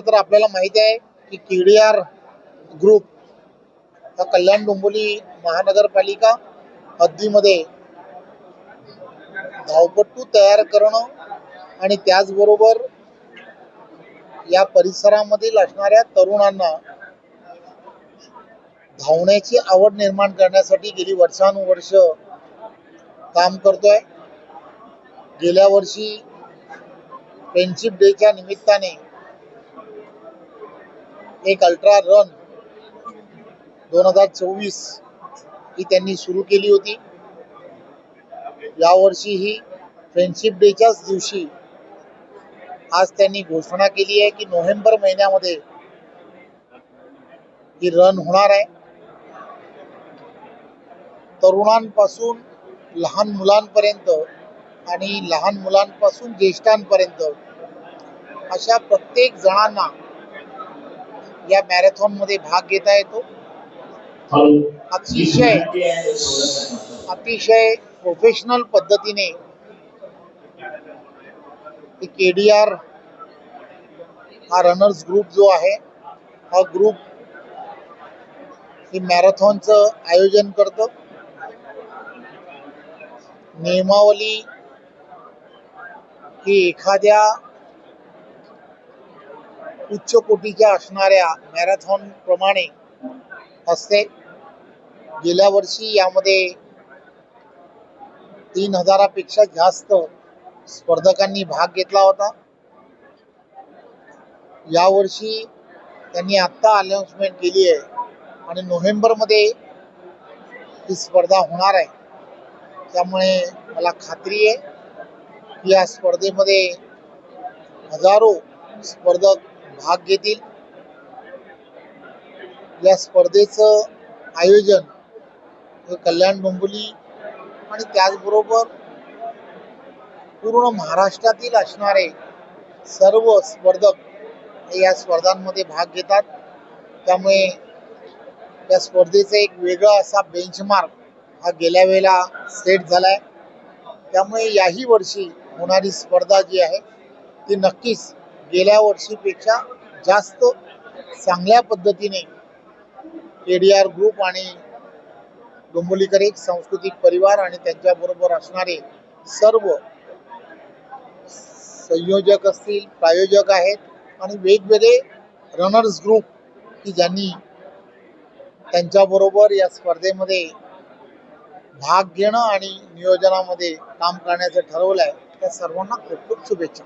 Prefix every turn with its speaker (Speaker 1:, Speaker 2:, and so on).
Speaker 1: तर आपल्याला माहिती आहे की के डी आर ग्रुप हा कल्याण डोंबोली महानगरपालिका हद्दीमध्ये धावपट्टू तयार करणं आणि त्याचबरोबर या परिसरामधील असणाऱ्या तरुणांना धावण्याची आवड निर्माण करण्यासाठी गेली वर्षानुवर्ष काम करतोय. गेल्या वर्षी फ्रेंडशिप डेच्या निमित्ताने एक अल्ट्रा रन दोन हजार चोवीस ही त्यांनी सुरू केली होती. यावर्षीही फ्रेंडशिप डेच्याच दिवशी आज त्यांनी घोषणा केली आहे की नोव्हेंबर महिन्यामध्ये ही रन होणार आहे. तरुणांपासून लहान मुलांपर्यंत आणि लहान मुलांपासून ज्येष्ठांपर्यंत अशा प्रत्येक जणांना या मॅरेथॉनमध्ये भाग घेता येतो. अतिशय अतिशय प्रोफेशनल पद्धतीने के डी आर हा रनर्स ग्रुप जो आहे हा ग्रुप ही मॅरेथॉनचं आयोजन करतं. नियमावली ही एखाद्या उच्च कोटीच्या असणाऱ्या मॅरेथॉन प्रमाणे असते. गेल्या वर्षी यामध्ये तीन हजारापेक्षा जास्त स्पर्धकांनी भाग घेतला होता. यावर्षी त्यांनी आत्ता अनाउन्समेंट केली आहे आणि नोव्हेंबरमध्ये ही स्पर्धा होणार आहे. त्यामुळे मला खात्री आहे की या स्पर्धेमध्ये हजारो स्पर्धक भाग घेतील. या स्पर्धेचं आयोजन हे कल्याण डोंबोली आणि त्याचबरोबर पूर्ण महाराष्ट्रातील असणारे सर्व स्पर्धक हे या स्पर्धांमध्ये भाग घेतात. त्यामुळे या स्पर्धेचा एक वेगळा असा बेंचमार्क हा गेल्या वेळेला सेट झालाय. त्यामुळे याही वर्षी होणारी स्पर्धा जी आहे ती नक्कीच गेल्या वर्षीपेक्षा जास्त चांगल्या पद्धतीने के डी आर ग्रुप आणि डोंबोलीकर एक सांस्कृतिक परिवार आणि त्यांच्याबरोबर असणारे सर्व संयोजक असतील प्रायोजक आहेत आणि वेगवेगळे रनर्स ग्रुप की ज्यांनी त्यांच्याबरोबर या स्पर्धेमध्ये भाग घेणं आणि नियोजनामध्ये काम करण्याचं ठरवलं आहे त्या सर्वांना खूप खूप शुभेच्छा.